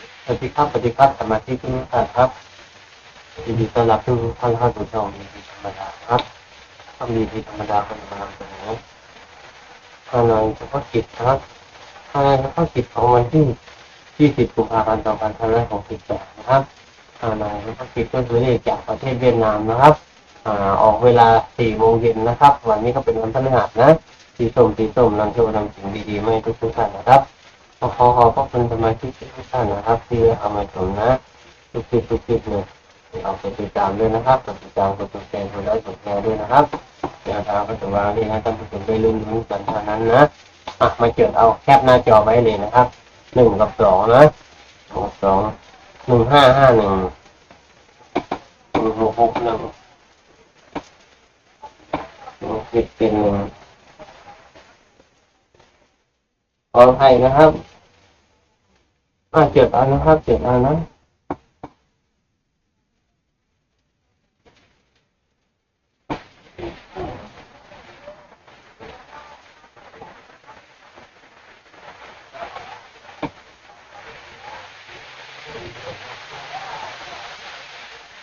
วัสดีครับสวัสดีครับสมาชิกทุกท่านครับยินดีต้อนรับทุกท่านเข้าสู่ช่องดีธรรมดาครับช่องดีธรรมดาเป็นกำลังใจนะทางานเฉพาะกิจครับทางานเฉพาะกิจของวันที่ 20 กุมภาพันธ์ 2568 นะครับทางานเฉพาะกิจก็คือเลขจากประเทศเวียดนามนะครับอ่าออกเวลา 4 โมงเย็นนะครับ วันนี้ก็เป็นวันพฤหัสนะสีส้มสีส้มนำโชว์นำสิ่งดีๆมาให้ทุกท่านนะครับ ขอขอขอบพระคุณสมาชิกทุกท่านนะครับ ที่เอามาชมนะทุกคลิปทุกคลิปเลยเอาไปติดตามด้วยนะครับกดติดตามกดติดแชร์กดไลค์กดแชร์ด้วยนะครับเดี๋ยวทางก็จะวานี่นะท่านผู้ชมได้ลุ้นลุ้กันเท่านั้นนะอะมาเจอเอาแคปหน้าจอไว้เลยนะครับหนึ่งกับสองนะหนึ่งกับสองหนึ่งห้าห้าหนึ่งหนึ่งหกหกหนึ่งหนึ่งเจ็ดเจ็ดหนึ่ง ขออภัยนะครับอ่าเจ็ดอันนะครับเจ็ดอันนะ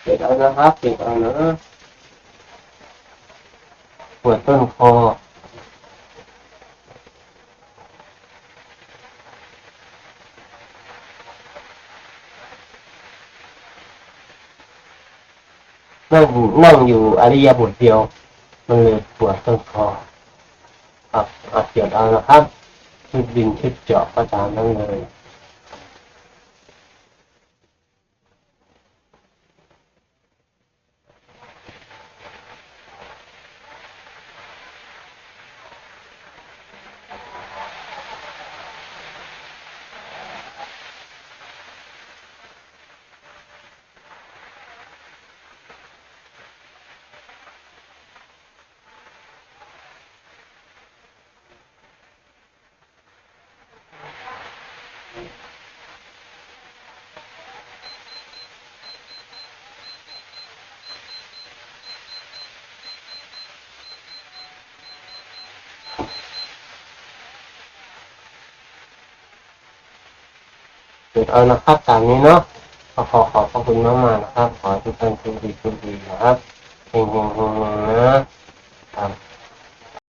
เจ็ดอันนะครับเจ็ดอันนะปวดต้นคอ นั่งนั่งอยู่อริยบทเดียว มันเลยปวดต้นคออับอาเกียดเอานะครับคิดดินคิดเจาะก็ตามนั่นเลย เกิดเอานะครับตามนี้เนาะขอขอขอบพระคุณมากมากๆนะครับ ขอทุกท่านโชคดีโชคดีนะครับเฮงเฮงเฮงเฮงนะครับ